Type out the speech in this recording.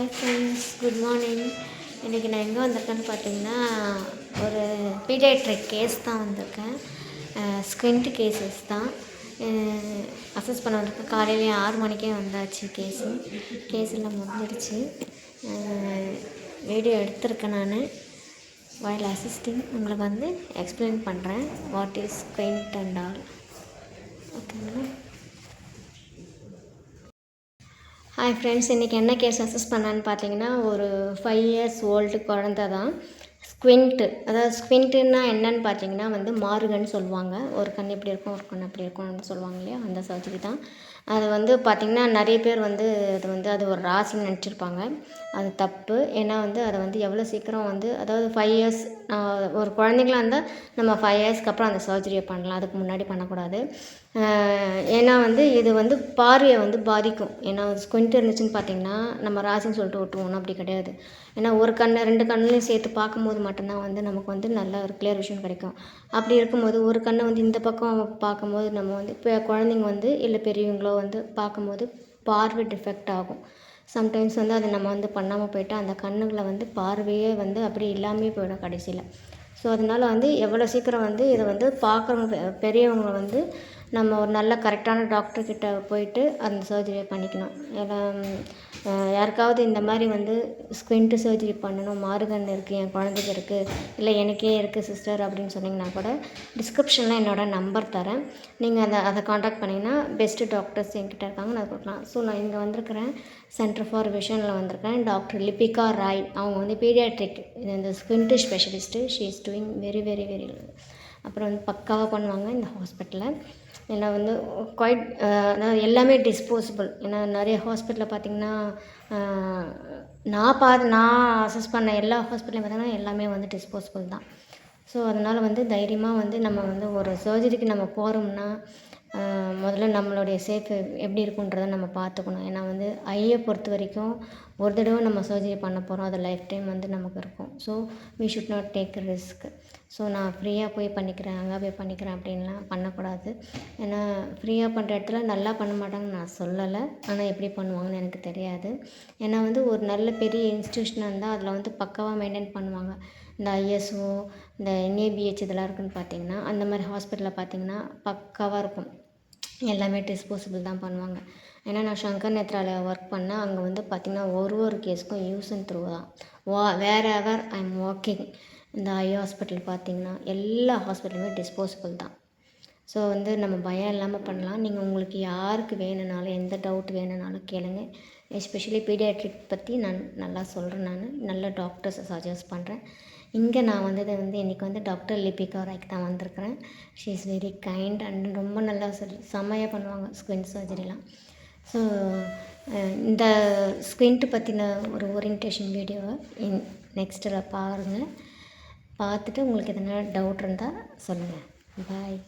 Hi friends good morning இன்றைக்கி நான் எங்கே வந்திருக்கேன்னு பார்த்தீங்கன்னா ஒரு பீடியாட்ரிக் கேஸ் தான் வந்திருக்கேன். ஸ்குவிண்ட் கேசஸ் தான். அசஸ் பண்ண வந்திருக்கேன். காலையிலேயே ஆறு மணிக்கே வந்தாச்சு கேஸு கேஸ் எல்லாம் முடிஞ்சிடுச்சு வீடியோ எடுத்திருக்கேன் நான். வயல் அசிஸ்டிங் உங்களுக்கு வந்து எக்ஸ்பிளைன் பண்ணுறேன் what is squint and all ஓகேங்களா ஹாய் ஃப்ரெண்ட்ஸ் இன்றைக்கி என்ன கேஸ் அசஸ் பண்ணான்னு பார்த்தீங்கன்னா ஒரு ஃபைவ் இயர்ஸ் ஓல்டு குழந்த தான். ஸ்குவிண்ட்டு அதாவது ஸ்குவிண்ட்டுன்னா என்னன்னு பார்த்தீங்கன்னா வந்து மாறுகன்னு சொல்லுவாங்க. ஒரு கண் இப்படி இருக்கும் ஒரு கண் அப்படி இருக்கும்னு சொல்லுவாங்க இல்லையா? அந்த சர்ஜரி தான். அது வந்து பார்த்திங்கன்னா நிறைய பேர் வந்து அது வந்து அது ஒரு ராசின்னு நினச்சிருப்பாங்க. அது தப்பு. ஏன்னா வந்து அதை வந்து எவ்வளோ சீக்கிரம் வந்து அதாவது ஃபைவ் இயர்ஸ் ஒரு குழந்தைங்களா இருந்தால் நம்ம ஃபைவ் இயர்ஸ்க்கு அப்புறம் அந்த சர்ஜரியை பண்ணலாம். அதுக்கு முன்னாடி பண்ணக்கூடாது. ஏன்னா வந்து இது வந்து பார்வையை வந்து பாதிக்கும். ஏன்னா ஸ்குவிண்ட் இருந்துச்சுன்னு பார்த்தீங்கன்னா நம்ம ராசின்னு சொல்லிட்டு விட்டுருவோம் அப்படி கிடையாது. ஏன்னா ஒரு கண்ணை ரெண்டு கண்ணுலையும் சேர்த்து பார்க்கும்போது மட்டும்தான் வந்து நமக்கு வந்து நல்ல ஒரு கிளியர் விஷன் கிடைக்கும். அப்படி இருக்கும்போது ஒரு கண்ணை வந்து இந்த பக்கம் பார்க்கும்போது நம்ம வந்து இப்போ குழந்தைங்க வந்து இல்லை பெரியவங்களோ வந்து பார்க்கும்போது பார்வை டிஃபெக்ட் ஆகும். சம்டைம்ஸ் வந்து அதை நம்ம வந்து பண்ணாமல் போயிட்டு அந்த கண்ணுகளை வந்து பார்வையே வந்து அப்படி இல்லாமல் போயிடும் கடைசியில். ஸோ அதனால் வந்து எவ்வளோ சீக்கிரம் வந்து இதை வந்து பார்க்குறவங்க பெரியவங்க வந்து நம்ம ஒரு நல்ல கரெக்டான டாக்டர்கிட்ட போயிட்டு அந்த சர்ஜரியை பண்ணிக்கணும். எல்லாம் யாருக்காவது இந்த மாதிரி வந்து ஸ்குவிண்ட்டு சர்ஜரி பண்ணணும். மாறுகண் இருக்குது என் குழந்தைக்கு இருக்குது இல்லை எனக்கே இருக்குது சிஸ்டர் அப்படின்னு சொன்னீங்கன்னா கூட டிஸ்கிரிப்ஷனில் என்னோடய நம்பர் தரேன். நீங்கள் அதை அதை காண்டாக்ட் பண்ணிங்கன்னா பெஸ்ட்டு டாக்டர்ஸ் என்கிட்ட இருக்காங்க நான் கொடுக்கலாம். ஸோ நான் இங்கே வந்திருக்கிறேன் சென்டர் ஃபார் விஷனில் வந்திருக்கேன். டாக்டர் லிபிகா ராய் அவங்க வந்து பீடியாட்ரிக் இந்த squint specialist she is doing very very very அப்புறம் வந்து பக்காவாக பண்ணுவாங்க இந்த ஹாஸ்பிட்டலில் ஏன்னா வந்து குவைட் அதாவது எல்லாமே டிஸ்போசபிள் ஏன்னா நிறைய ஹாஸ்பிட்டலில் பார்த்திங்கன்னா நான் பார்த்து நான் அசஸ் பண்ண எல்லா ஹாஸ்பிட்டலையும் பார்த்திங்கன்னா எல்லாமே வந்து டிஸ்போசபிள் தான். ஸோ அதனால் வந்து தைரியமாக வந்து நம்ம வந்து ஒரு சர்ஜரிக்கு நம்ம போகிறோம்னா முதல்ல நம்மளுடைய சேஃப்பு எப்படி இருக்குன்றதை நம்ம பார்த்துக்கணும். ஏன்னா வந்து ஐயை பொறுத்த வரைக்கும் ஒரு தடவை நம்ம சர்ஜரி பண்ண போகிறோம் அது லைஃப் டைம் வந்து நமக்கு இருக்கும். So we should not take risk so நான் ஃப்ரீயாக போய் பண்ணிக்கிறேன் அங்கே போய் பண்ணிக்கிறேன் அப்படின்லாம் பண்ணக்கூடாது. ஏன்னா ஃப்ரீயாக பண்ணுற இடத்துல நல்லா பண்ண மாட்டாங்கன்னு நான் சொல்லலை. ஆனால் எப்படி பண்ணுவாங்கன்னு எனக்கு தெரியாது. ஏன்னா வந்து ஒரு நல்ல பெரிய இன்ஸ்டியூஷனாக இருந்தால் அதில் வந்து பக்காவாக மெயின்டைன் பண்ணுவாங்க. இந்த ஐஎஸ்ஓ இந்த என்ஏபிஹெச் இதெல்லாம் இருக்குதுன்னு பார்த்தீங்கன்னா அந்த மாதிரி ஹாஸ்பிட்டலில் பார்த்தீங்கன்னா பக்காவாக இருக்கும். எல்லாமே டிஸ்போசபிள் தான் பண்ணுவாங்க. ஏன்னா நான் சங்கர் நேத்ராவில் ஒர்க் பண்ணேன் அங்கே வந்து பார்த்திங்கன்னா ஒரு ஒரு கேஸுக்கும் யூஸ் அண்ட் த்ரூ தான். வா வேர் எவர் ஐ எம் ஒர்க்கிங் இந்த ஐ ஹாஸ்பிட்டல் பார்த்திங்கன்னா எல்லா ஹாஸ்பிட்டலுமே டிஸ்போசபிள் தான். ஸோ வந்து நம்ம பயம் இல்லாமல் பண்ணலாம். நீங்கள் உங்களுக்கு யாருக்கு வேணுனாலும் எந்த டவுட் வேணுனாலும் கேளுங்கள் எஸ்பெஷலி பீடியாட்ரிக் பற்றி நான் நல்லா சொல்கிறேன் நான். நல்ல டாக்டர்ஸை சஜஸ்ட் பண்ணுறேன் இங்கே நான் வந்தது வந்து இன்றைக்கி வந்து டாக்டர் லிபிகா ராய்க்கு தான் வந்திருக்கிறேன். She is very kind and ரொம்ப நல்லா சொல்லி செம்மையாக பண்ணுவாங்க ஸ்கின் சர்ஜரிலாம் ஸோ இந்த ஸ்கின்ட்டு பற்றின ஒரு ஓரியன்டேஷன் வீடியோவை இன் நெக்ஸ்ட்டில் பாருங்கள் பார்த்துட்டு உங்களுக்கு எதனா டவுட் இருந்தால் சொல்லுங்கள் பாய்